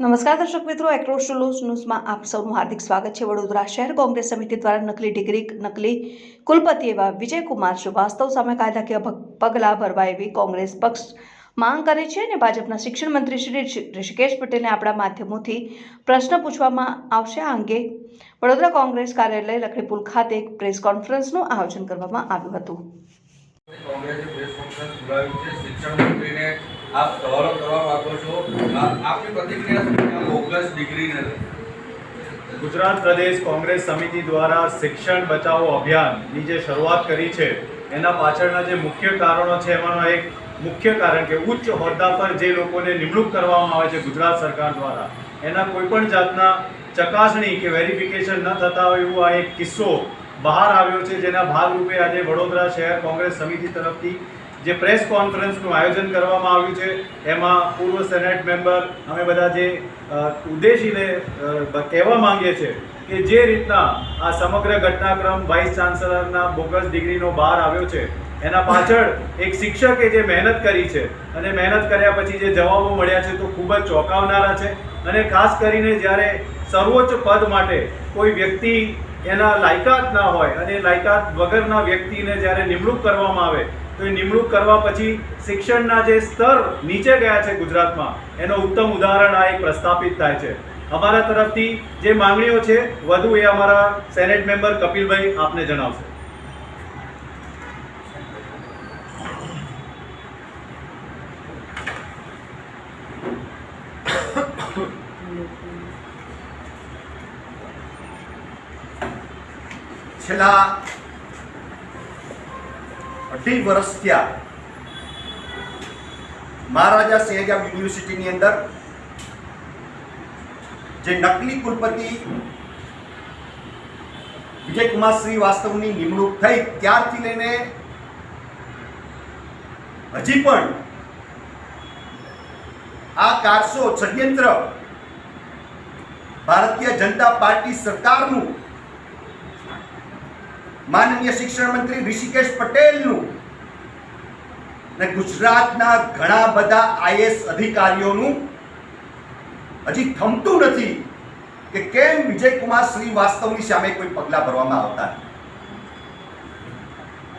નમસ્કાર દર્શક મિત્રો એક્રોસ ટુલોઝ ન્યૂઝમાં આપ સૌનું હાર્દિક સ્વાગત છે. વડોદરા શહેર કોંગ્રેસ સમિતિ દ્વારા નકલી ડિગ્રી, નકલી કુલપતિ એવા વિજયકુમાર શ્રીવાસ્તવ સામે કાયદાકીય પગ- પગલાં ભરવા એવી કોંગ્રેસ પક્ષ માંગ કરે છે અને ભાજપના શિક્ષણ મંત્રી શ્રી ઋષિ- ઋષિકેશ પટેલને આપણા માધ્યમોથી પ્રશ્ન પૂછવામાં આવશે. આ અંગે વડોદરા કોંગ્રેસ કાર્યાલય લખડીપુલ ખાતે એક પ્રેસ કોન્ફરન્સનું આયોજન કરવામાં આવ્યું હતું. કોંગ્રેસે પ્રેસ કોન્ફરન્સ બોલાવી છે. શિક્ષણ મંત્રીને આપ સવાલો કરવા માંગો ગુજરાત પ્રદેશ કોંગ્રેસ સમિતિ દ્વારા શિક્ષણ બચાવો અભિયાનની જે શરૂઆત કરી છે, એના પાછળના જે મુખ્ય કારણો છે, એમાંનો એક મુખ્ય કારણ કે ઉચ્ચ હોદ્દા પર જે લોકોને નિમણૂક કરવામાં આવે છે ગુજરાત સરકાર દ્વારા, એના કોઈપણ જાતના ચકાસણી કે વેરિફિકેશન ન થતા હોય એવો આ એક કિસ્સો બહાર આવ્યો છે, જેના ભાગરૂપે આજે વડોદરા શહેર કોંગ્રેસ સમિતિ તરફથી જે પ્રેસ કોન્ફરન્સનું આયોજન કરવામાં આવ્યું છે, એમાં પૂર્વ સેનેટ મેમ્બર અમે બધા જે ઉદ્દેશીને કહેવા માંગીએ છીએ કે જે રીતના આ સમગ્ર ઘટનાક્રમ વાઇસ ચાન્સલરના બોગસ ડિગ્રીનો બહાર આવ્યો છે, એના પાછળ એક શિક્ષકે જે મહેનત કરી છે અને મહેનત કર્યા પછી જે જવાબો મળ્યા છે તો ખૂબ જ ચોંકાવનારા છે અને ખાસ કરીને જ્યારે સર્વોચ્ચ પદ માટે કોઈ વ્યક્તિ એના લાયકાત ના હોય અને લાયકાત વગરના વ્યક્તિને જ્યારે નિમણૂક કરવામાં આવે તો એ નિમણૂક કરવા પછી શિક્ષણના જે સ્તર નીચે ગયા છે ગુજરાતમાં, એનો ઉત્તમ ઉદાહરણ આ એક પ્રસ્થાપિત થાય છે. અમારા તરફથી જે માંગણીઓ છે, વધુ એ અમારા સેનેટ મેમ્બર કપિલભાઈ આપને જણાવશે. છેલ્લા અઢી વર્ષ થયા મહારાજા સહેજાવ યુનિવર્સિટીની અંદર જે નકલી કુલપતિ વિજયકુમાર શ્રીવાસ્તવની નિમણૂક થઈ, ત્યારથી લઈને હજી પણ આ કારસો ષડયંત્ર ભારતીય જનતા પાર્ટી સરકારનું માનનીય શિક્ષણ મંત્રી ઋષિકેશ પટેલનું અને ગુજરાતના ઘણા બધા આઈએસ અધિકારીઓનું હજી થમતું નથી કે કેમ વિજયકુમાર શ્રીવાસ્તવની સામે કોઈ પગલાં ભરવામાં આવતા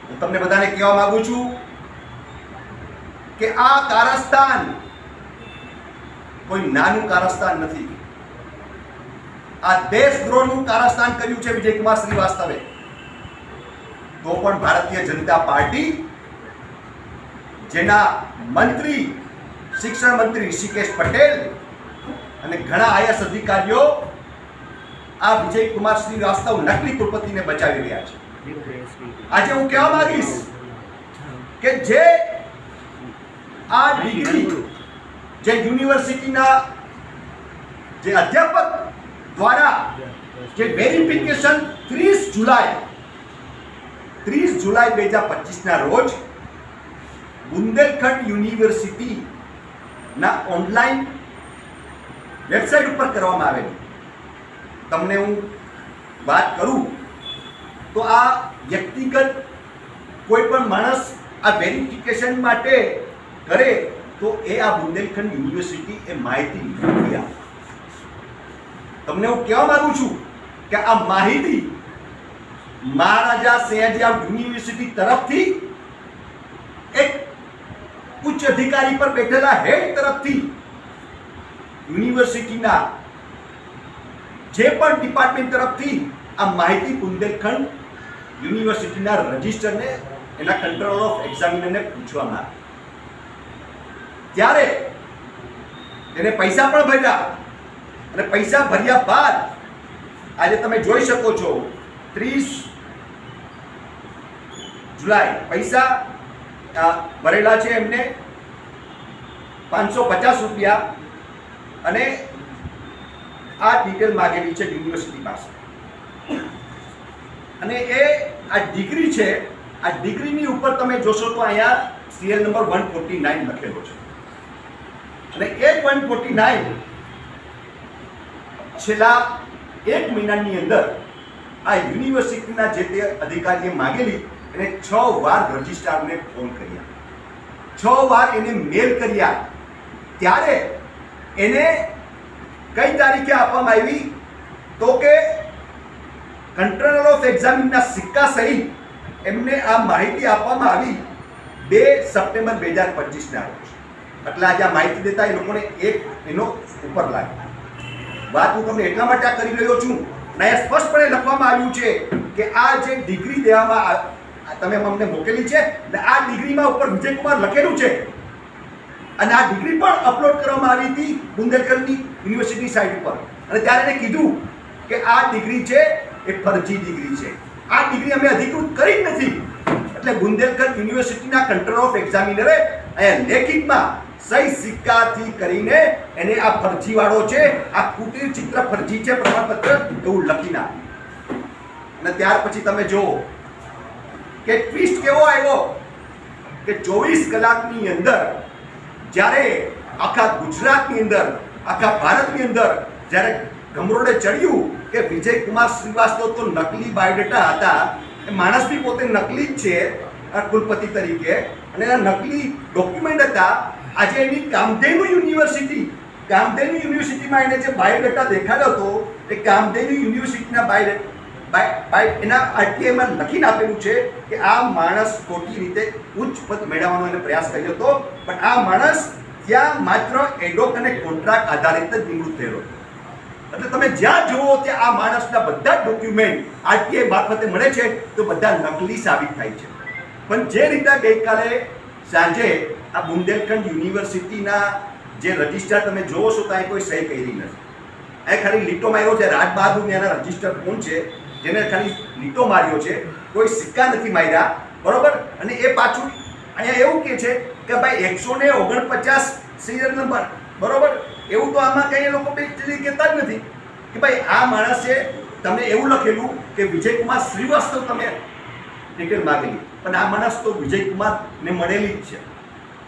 હું તમને બધાને કહેવા માંગુ છું કે આ કારસ્તાન કોઈ નાનું કારસ્તાન નથી. આ દેશદ્રોહનું કારસ્તાન કર્યું છે વિજયકુમાર શ્રીવાસ્તવે. તો પણ ભારતીય જનતા પાર્ટી, જેના મંત્રી, શિક્ષણ મંત્રી ઋષિકેશ પટેલ અને ઘણા આઈએસ અધિકારીઓ આ વિજયકુમાર શ્રીવાસ્તવ નકલી કુલપતિને બચાવી રહ્યા છે. આજે હું કહેવા માંગીશ કે જે આ ડિગ્રી જે યુનિવર્સિટીના જે અધ્યાપક દ્વારા જે વેરિફિકેશન ત્રીસ જુલાઈ ત્રીસ જુલાઈ બે હજાર પચીસના રોજ બુંદેલખંડ યુનિવર્સિટીના ઓનલાઈન વેબસાઇટ ઉપર કરવામાં આવેલી. તમને હું વાત કરું તો આ વ્યક્તિગત કોઈ પણ માણસ આ વેરિફિકેશન માટે કરે તો એ આ બુંદેલખંડ યુનિવર્સિટી એ માહિતી નથી તમને હું કહેવા માગું છું કે આ માહિતી મહારાજા સયાજીરાવ યુનિવર્સિટી તરફથી એક ઉચ્ચ અધિકારી પર બેઠેલા હેડ તરફથી યુનિવર્સિટીના જે પણ ડિપાર્ટમેન્ટ તરફથી આ માહિતી બુંદેલખંડ યુનિવર્સિટીના રજિસ્ટરને એના કંટ્રોલ ઓફ એક્ઝામિનરને પૂછવામાં આવી. ત્યારે એને પૈસા પણ ભર્યા અને પૈસા ભર્યા બાદ આજે તમે જોઈ શકો છો ત્રીસ જુલાઈ, પૈસા ભરેલા છે એમને પાંચસો પચાસ રૂપિયા અને આ ડિટેલ માગેલી છે યુનિવર્સિટી પાસે. અને એ આ ડિગ્રી છે, આ ડિગ્રીની ઉપર તમે જોશો તો અહીંયા CL number one forty nine લખેલો છે. અને એ વન ફોર્ટી નાઇન છેલ્લા એક મહિનાની અંદર આ યુનિવર્સિટીના જે તે અધિકારીએ માગેલી એને છ વાર રજિસ્ટ્રારને ફોન કર્યા. છ વાર એને મેલ કર્યા. ત્યારે એને કઈ તારીખે આપવામાં આવી? તો કે કંટ્રોલર ઓફ એક્ઝામિનના સિક્કા સહિત એમને આ માહિતી આપવામાં આવી બે સપ્ટેમ્બર બે હજાર પચીસના રોજ. એટલે આજે આ માહિતી દેતા એ લોકોને એક એનો ઉપર લાગે વાત હું તમને એટલા માટે આ કરી રહ્યો છું અને સ્પષ્ટપણે લખવામાં આવ્યું છે કે આ જે ડિગ્રી દેવામાં તમે અમને મોકલી છે ને આ ડિગ્રીમાં ઉપર વિજયકુમાર લખેલું છે. અને આ ડિગ્રી પણ અપલોડ કરવામાં આવી હતી બુંદેલખંડની યુનિવર્સિટી સાઇટ ઉપર. અને ત્યારે એને કીધું કે આ ડિગ્રી છે એ ફરજી ડિગ્રી છે. આ ડિગ્રી અમે અધિકૃત કરી જ નથી. એટલે બુંદેલખંડ યુનિવર્સિટીના કંટ્રોલ ઓફ એક્ઝામિનરે અહીંયા લેખિતમાં સહી સિક્કાથી કરીને એને આ ફરજીવાળો છે, આ કુટીર ચિત્ર ફરજી છે, પ્રમાણપત્ર એવું લખી નાખ્યું. અને ત્યાર પછી તમે જુઓ કે ટ્વિસ્ટ કેવો આવ્યો? કે ચોવીસ કલાકની અંદર જ્યારે આખા ગુજરાતની અંદર, આખા ભારતની અંદર જ્યારે ગમરોડે ચડ્યું કે વિજય કુમાર શ્રીવાસ્તવ તો નકલી બાયોડેટા હતા, એ માણસ બી પોતે નકલી જ છે કુલપતિ તરીકે. અને એના નકલી ડોક્યુમેન્ટ હતા, આજે એની કામધેનુ યુનિવર્સિટી કામધેનુ યુનિવર્સિટીમાં એને જે બાયોડેટા દેખાડ્યો હતો, એ કામધેનુ યુનિવર્સિટીના બાયોડેટા બાય બાય એના આરટીઆઈમાં લખીને આપેલું છે કે આ માણસ ખોટી રીતે ઉચ્ચ પદ મેળવવાનો એને પ્રયાસ કર્યો હતો, પણ આ માણસ ત્યાં માત્ર એડોક અને કોન્ટ્રાક્ટ આધારિત જ નિવૃત્ત થયેલો. એટલે તમે જ્યાં જુઓ ત્યાં આ માણસના બધા જ ડોક્યુમેન્ટ આરટીઆઈ મારફતે મળે છે, તો બધા નકલી સાબિત થાય છે પણ જે રીતે ગઈકાલે સાંજે આ બુંદેલખંડ યુનિવર્સિટીના જે રજિસ્ટર તમે જોવો છો ત્યાં કોઈ સહી કરી નથી એ ખાલી લીટો માર્યો છે, રાજ બહાદુર એના રજિસ્ટર કોણ છે જેને ખાલી લીટો માર્યો છે, કોઈ સિક્કા નથી માર્યા, બરોબર? અને એ પાછું અહીંયા એવું કહે છે કે ભાઈ એકસો ને ઓગણપચાસ સિરિયલ નંબર બરોબર? એવું તો આમાં કંઈ લોકો પેલી કહેતા જ નથી. કે ભાઈ આ માણસે તમે એવું લખેલું કે વિજયકુમાર શ્રીવાસ્તવ તમે ડિટેલ માગેલી. પણ આ માણસ તો વિજયકુમારને મળેલી જ છે.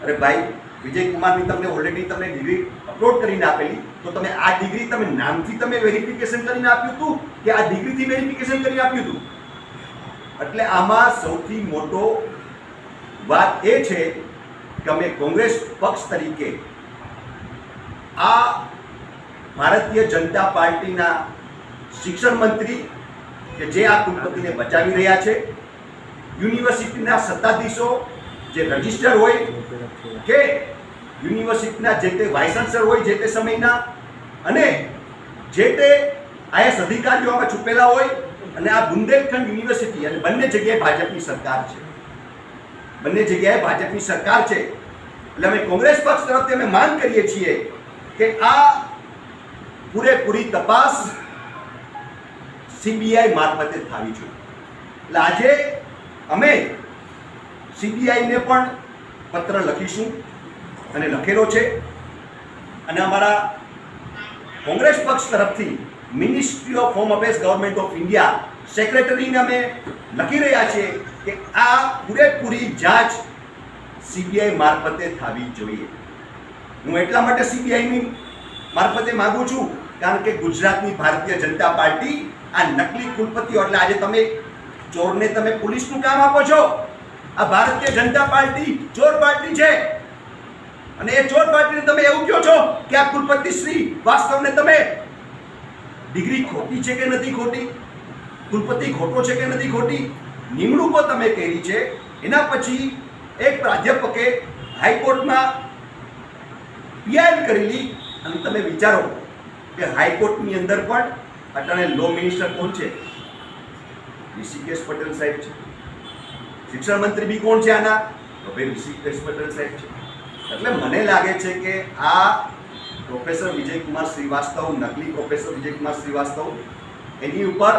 અરે ભાઈ, વિજયકુમારની તમને ઓલરેડી તમને ડિગ્રી અપલોડ કરીને આપેલી. તો તમે આ ડિગ્રી તમે નામથી તમે વેરિફિકેશન કરીને આપ્યું હતું કે આ ડિગ્રીથી વેરિફિકેશન કરીને આપ્યું હતું? એટલે આમાં સૌથી મોટો વાત એ છે કે અમે કોંગ્રેસ પક્ષ તરીકે આ ભારતીય જનતા પાર્ટીના શિક્ષણ મંત્રી કે જે આ કુલપતિને બચાવી રહ્યા છે, યુનિવર્સિટીના સત્તાધીશો જે રજિસ્ટર હોય કે યુનિવર્સિટીના જે તે વાઇસ ચાન્સલર હોય, જે તે સમયના, અને જે તે આઈએસ અધિકારીઓ આમાં છુપેલા હોય, અને આ બુંદેલખંડ યુનિવર્સિટી અને બંને જગ્યાએ ભાજપની સરકાર છે. બંને જગ્યાએ ભાજપની સરકાર છે. એટલે અમે કોંગ્રેસ પક્ષ તરફથી અમે માંગ કરીએ છીએ કે આ પૂરેપૂરી તપાસ સીબીઆઈ મારફતે થવી જોઈએ. એટલે આજે અમે સીબીઆઈને પણ પત્ર લખીશું. અને લખેલો છે. અને અમારા કોંગ્રેસ પક્ષ તરફથી ministry of home affairs government of India સેક્રેટરીને અમે લખી રહ્યા છીએ કે આ પૂરેપૂરી જાંચ સીબીઆઈ મારફતે થવી જોઈએ. હું એટલા માટે સીબીઆઈની મારફતે માગું છું, કારણ કે ગુજરાતની ભારતીય જનતા પાર્ટી આ નકલી કુલપતિઓ, એટલે આજે તમે ચોરને તમે પોલીસનું કામ આપો છો. આ ભારતીય જનતા પાર્ટી ચોર પાર્ટી છે. અને એ ચોર પાર્ટીને તમે એવું કહો છો કે આ કુલપતિ શ્રી વાસ્તવને તમે ડિગ્રી ખોટી છે કે નથી ખોટી? કુલપતિ ખોટો છે કે નથી ખોટી? નિમણૂકો તમે કરી છે. એના પછી એક પ્રાધ્યાપકે હાઈકોર્ટમાં પીઆઈએલ કરેલી અને તમે વિચારો કે હાઈકોર્ટની અંદર પણ અટાણે લો મિનિસ્ટર કોણ છે? ઋષિકેશ પટેલ સાહેબ છે. શિક્ષણ મંત્રી બી કોણ છે આના? તો ભાઈ ઋષિકેશ પટેલ સાહેબ છે. એટલે મને લાગે છે કે આ પ્રોફેસર વિજયકુમાર શ્રીવાસ્તવ, નકલી પ્રોફેસર વિજયકુમાર શ્રીવાસ્તવ, એની ઉપર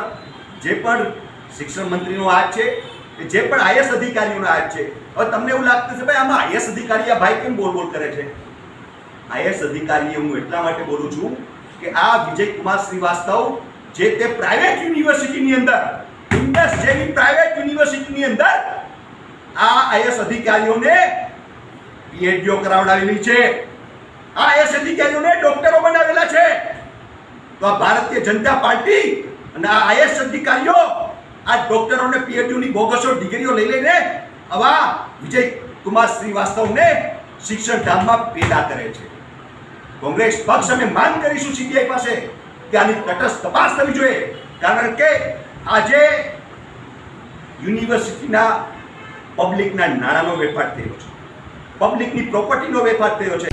જે પણ શિક્ષણ મંત્રીનો હાથ છે, કે જે પણ આઈએસ અધિકારીઓનો હાથ છે, હવે તમને એવું લાગતું છે ભાઈ, આમાં આઈએસ અધિકારી આ ભાઈ કેમ બોલ બોલ કરે છે? આઈએસ અધિકારીએ હું એટલા માટે બોલું છું કે આ વિજયકુમાર શ્રીવાસ્તવ જે તે પ્રાઇવેટ યુનિવર્સિટીની અંદર ઇન્ડસ જેવી પ્રાઇવેટ યુનિવર્સિટીની અંદર આ આઈએસ અધિકારીઓને પીએચડીઓ કરાવડાવેલી છે. આ આઈએસ અધિકારીઓને ડોક્ટરો બનાવેલા છે. તો આ ભારતીય જનતા પાર્ટી અને આ આઈએસ અધિકારીઓ આ ડોક્ટરોને પીએચડીની બોગસો ડિગ્રીઓ લઈ લઈને આવા વિજય કુમાર શ્રીવાસ્તવને શિક્ષણ ધામમાં પેદા કરે છે. કોંગ્રેસ પક્ષ અમે માંગ કરીશું સીબીઆઈ પાસે કે આની તટસ્થ તપાસ થવી જોઈએ. કારણ કે આજે યુનિવર્સિટીના પબ્લિકના નાણાંનો વેપાર થયો છે. પબ્લિકની પ્રોપર્ટીનો વેપાર થયો છે.